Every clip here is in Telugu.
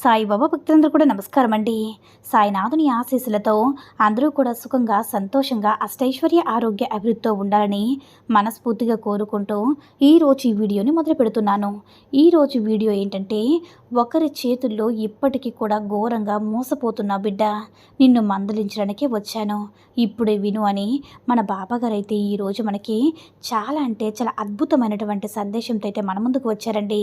సాయిబాబా భక్తులందరూ కూడా నమస్కారం అండి సాయినాథుని ఆశీస్సులతో అందరూ కూడా సుఖంగా సంతోషంగా అష్టైశ్వర్య ఆరోగ్య అభివృద్ధితో ఉండాలని మనస్ఫూర్తిగా కోరుకుంటూ ఈరోజు ఈ వీడియోని మొదలు పెడుతున్నాను. ఈరోజు వీడియో ఏంటంటే ఒకరి చేతుల్లో ఇప్పటికీ కూడా ఘోరంగా మోసపోతున్న బిడ్డ నిన్ను మందలించడానికే వచ్చాను. ఇప్పుడే విను అని మన బాబాగారు అయితే ఈరోజు మనకి చాలా అంటే చాలా అద్భుతమైనటువంటి సందేశంతో అయితే మన ముందుకు వచ్చారండి.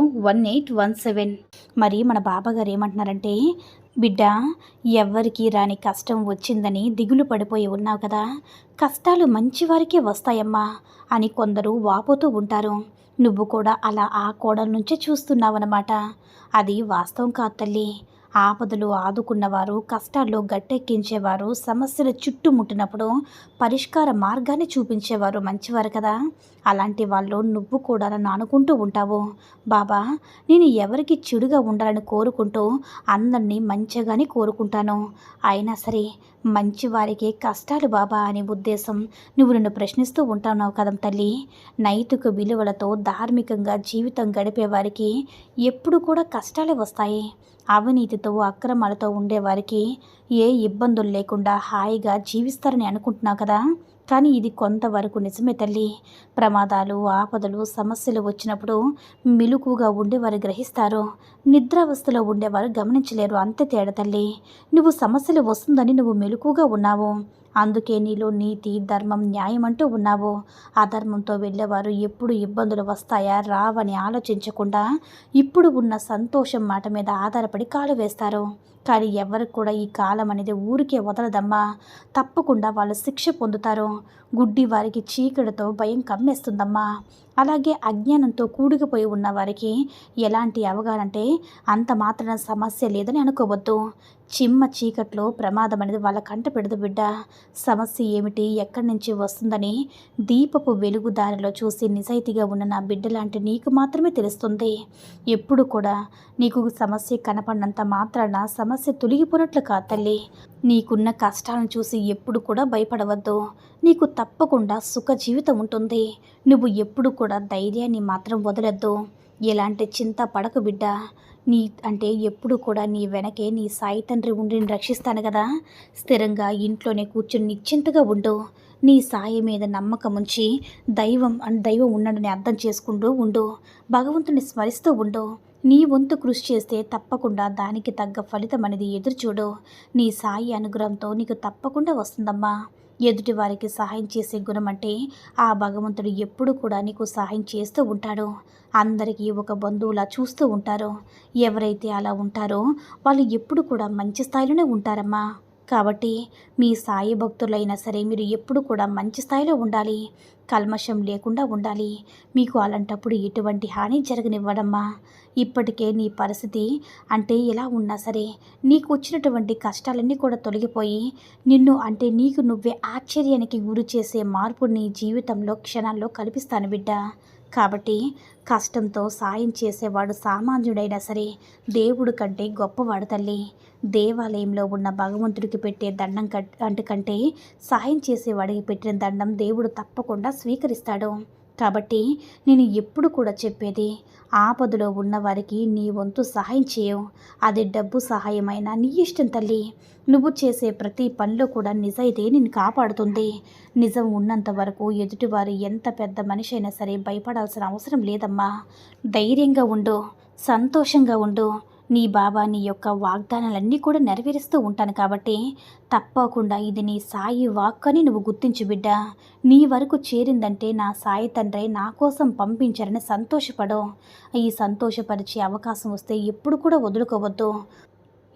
one eight one seven మరి మన బాబాగారు ఏమంటున్నారంటే బిడ్డ ఎవ్వరికి రాని కష్టం వచ్చిందని దిగులు పడిపోయి ఉన్నావు కదా. కష్టాలు మంచివారికే వస్తాయమ్మా అని కొందరు వాపోతూ ఉంటారు. నువ్వు కూడా అలా ఆ కోడల నుంచే చూస్తున్నావన్నమాట. అది వాస్తవం కాదు తల్లి. ఆపదలు ఆదుకున్నవారు కష్టాల్లో గట్టెక్కించేవారు సమస్యలు చుట్టుముట్టినప్పుడు పరిష్కార మార్గాన్ని చూపించేవారు మంచివారు కదా. అలాంటి వాళ్ళు నువ్వు కూడా నన్ను అనుకుంటూ ఉంటావు. బాబా నేను ఎవరికి చెడుగా ఉండాలని కోరుకుంటూ అందరినీ మంచిగానే కోరుకుంటాను. అయినా సరే మంచి వారికి కష్టాలు బాబా అనే ఉద్దేశం నువ్వు నన్ను ప్రశ్నిస్తూ ఉంటావు కదా తల్లి. నైతిక విలువలతో ధార్మికంగా జీవితం గడిపే వారికి ఎప్పుడు కూడా కష్టాలే వస్తాయి. అవినీతి అవినీతితో అక్రమాలతో ఉండేవారికి ఏ ఇబ్బందులు లేకుండా హాయిగా జీవిస్తారని అనుకుంటున్నావు కదా? కానీ ఇది కొంతవరకు నిజమే తల్లి. ప్రమాదాలు ఆపదలు సమస్యలు వచ్చినప్పుడు మిలుకుగా ఉండేవారు గ్రహిస్తారు. నిద్రావస్థలో ఉండేవారు గమనించలేరు. అంతే తేడా తల్లి. నువ్వు సమస్యలు వస్తుందని నువ్వు మెలుకుగా ఉన్నావు. అందుకే నీలో నీతి ధర్మం న్యాయం అంటూ ఉన్నావు. అధర్మంతో వెళ్ళేవారు ఎప్పుడు ఇబ్బందులు వస్తాయా? రావని ఆలోచించకుండా ఇప్పుడు ఉన్న సంతోషం మాట మీద ఆధారపడి కాలు వేస్తారు. కానీ ఎవరికి కూడా ఈ కాలం అనేది ఊరికే వదలదమ్మా. తప్పకుండా వాళ్ళు శిక్ష పొందుతారు. గుడ్డి వారికి చీకటితో భయం కమ్మేస్తుందమ్మా. అలాగే అజ్ఞానంతో కూడుకుపోయి ఉన్న వారికి ఎలాంటి అవగాహన అంటే అంత మాత్రం సమస్య లేదని అనుకోవద్దు. చిమ్మ చీకట్లో ప్రమాదం అనేది వాళ్ళ కంట పెడదు బిడ్డ. సమస్య ఏమిటి ఎక్కడి నుంచి వస్తుందని దీపపు వెలుగు దారిలో చూసి నిజాయితీగా ఉన్న నా బిడ్డ లాంటి నీకు మాత్రమే తెలుస్తుంది. ఎప్పుడు కూడా నీకు సమస్య కనపడినంత మాత్రాన సమస్య తొలగిపోనట్లు కాదు తల్లి. నీకున్న కష్టాలను చూసి ఎప్పుడు కూడా భయపడవద్దు. నీకు తప్పకుండా సుఖ జీవితం ఉంటుంది. నువ్వు ఎప్పుడు కూడా ధైర్యాన్ని మాత్రం వదలొద్దు. ఎలాంటి చింత పడకు బిడ్డ. నీ అంటే ఎప్పుడు కూడా నీ వెనకే నీ సాయి తండ్రి ఉండి రక్షిస్తాను కదా. స్థిరంగా ఇంట్లోనే కూర్చుని నిశ్చింతగా ఉండు. నీ సాయి మీద నమ్మకం ఉంచి దైవం అండ్ దైవం ఉన్నాడని అర్థం చేసుకుంటూ ఉండు. భగవంతుని స్మరిస్తూ ఉండు. నీ వంతు కృషి చేస్తే తప్పకుండా దానికి తగ్గ ఫలితం అనేది ఎదురుచూడు. నీ సాయి అనుగ్రహంతో నీకు తప్పకుండా వస్తుందమ్మా. ఎదుటి వారికి సహాయం చేసే గుణం అంటే ఆ భగవంతుడు ఎప్పుడు కూడా నీకు సహాయం చేస్తూ ఉంటాడు. అందరికీ ఒక బంధువులా చూస్తూ ఉంటారు. ఎవరైతే అలా ఉంటారో వాళ్ళు ఎప్పుడు కూడా మంచి స్థాయిలోనే ఉంటారమ్మా. కాబట్టి మీ సాయి భక్తులైనా సరే మీరు ఎప్పుడు కూడా మంచి స్థాయిలో ఉండాలి. కల్మషం లేకుండా ఉండాలి. మీకు అలాంటప్పుడు ఎటువంటి హాని జరగనివ్వడమ్మా. ఇప్పటికే నీ పరిస్థితి అంటే ఎలా ఉన్నా సరే నీకు వచ్చినటువంటి కష్టాలన్నీ కూడా తొలగిపోయి నిన్ను అంటే నీకు నువ్వే ఆశ్చర్యానికి గురి చేసే మార్పు నీ జీవితంలో క్షణాల్లో కల్పిస్తాను బిడ్డ. కాబట్టి కష్టంతో సాయం చేసేవాడు సామాన్యుడైనా సరే దేవుడు కంటే గొప్పవాడు తల్లి. దేవాలయంలో ఉన్న భగవంతుడికి పెట్టే దండం కట్ అంటే కంటే సాయం చేసేవాడికి పెట్టిన దండం దేవుడు తప్పకుండా స్వీకరిస్తాడు. కాబట్టి నేను ఎప్పుడు కూడా చెప్పేది ఆపదలో ఉన్నవారికి నీ వంతు సహాయం చేయవు అది డబ్బు సహాయమైనా నీ ఇష్టం తల్లి. నువ్వు చేసే ప్రతి పనిలో కూడా నిజాయితీ నిన్ను కాపాడుతుంది. నిజం ఉన్నంత వరకు ఎదుటివారు ఎంత పెద్ద మనిషి అయినా సరే భయపడాల్సిన అవసరం లేదమ్మా. ధైర్యంగా ఉండు సంతోషంగా ఉండు. నీ బాబా నీ యొక్క వాగ్దానాలన్నీ కూడా నెరవేరుస్తూ ఉంటాను కాబట్టి తప్పకుండా ఇది నీ సాయి వాక్ అని నువ్వు గుర్తించు బిడ్డ. నీ వరకు చేరిందంటే నా సాయి తండ్రి నా కోసం పంపించారని సంతోషపడు. ఈ సంతోషపరిచే అవకాశం వస్తే ఎప్పుడు కూడా వదులుకోవద్దు.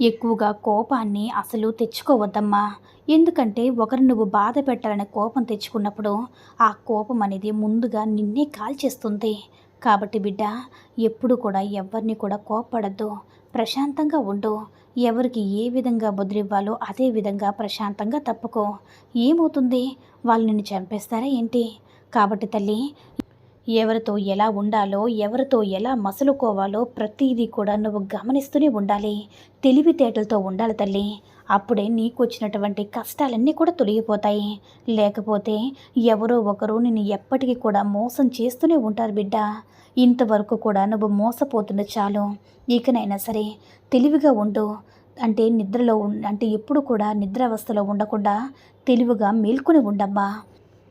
ఎక్కువగా కోపాన్ని అసలు తెచ్చుకోవద్దమ్మా. ఎందుకంటే ఒకరు నువ్వు బాధ పెట్టాలనే కోపం తెచ్చుకున్నప్పుడు ఆ కోపం అనేది ముందుగా నిన్నే కాల్చేస్తుంది. కాబట్టి బిడ్డ ఎప్పుడు కూడా ఎవరిని కూడా కోపడద్దు ప్రశాంతంగా ఉండు. ఎవరికి ఏ విధంగా బుద్ధివ్వాలో అదే విధంగా ప్రశాంతంగా తప్పుకో. ఏమవుతుంది? వాళ్ళు నిన్ను చంపేస్తారా ఏంటి? కాబట్టి తల్లి ఎవరితో ఎలా ఉండాలో ఎవరితో ఎలా మసలుకోవాలో ప్రతిదీ కూడా నువ్వు గమనిస్తూనే ఉండాలి. తెలివితేటలతో ఉండాలి తల్లి. అప్పుడే నీకు వచ్చినటువంటి కష్టాలన్నీ కూడా తొలగిపోతాయి. లేకపోతే ఎవరో ఒకరు నిన్ను ఎప్పటికీ కూడా మోసం చేస్తూనే ఉంటారు బిడ్డ. ఇంతవరకు కూడా నువ్వు మోసపోతున్న చాలు. ఇకనైనా సరే తెలివిగా ఉండు. అంటే నిద్రలో ఉం అంటే ఎప్పుడు కూడా నిద్రావస్థలో ఉండకుండా తెలివిగా మేల్కొని ఉండమ్మా.